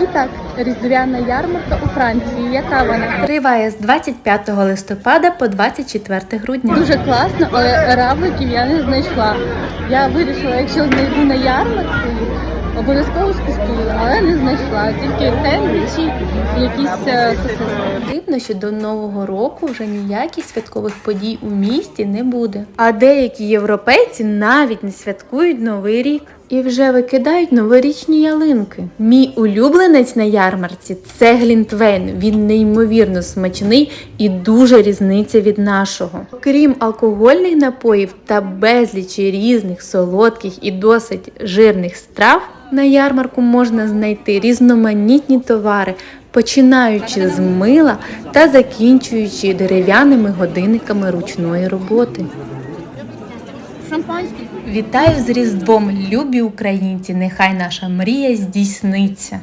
І так, різдвяна ярмарка у Франції. Яка вона? Триває з 25 листопада по 24 грудня. Дуже класно, але равликів я не знайшла. Я вирішила, якщо знайду на ярмарку, обов'язково скуштую, але не знайшла. Тільки сендвічі і якісь е, сосиски. Дивно, що до нового року вже ніяких святкових подій у місті не буде. А деякі європейці навіть не святкують новий рік. І вже викидають новорічні ялинки. Мій улюбленець на ярмарці це Глінтвейн. Він неймовірно смачний і дуже різниця від нашого. Крім алкогольних напоїв та безлічі різних солодких і досить жирних страв, на ярмарку можна знайти різноманітні товари, починаючи з мила та закінчуючи дерев'яними годинниками ручної роботи. Шампанське. Вітаю з Різдвом, любі українці! Нехай наша мрія здійсниться!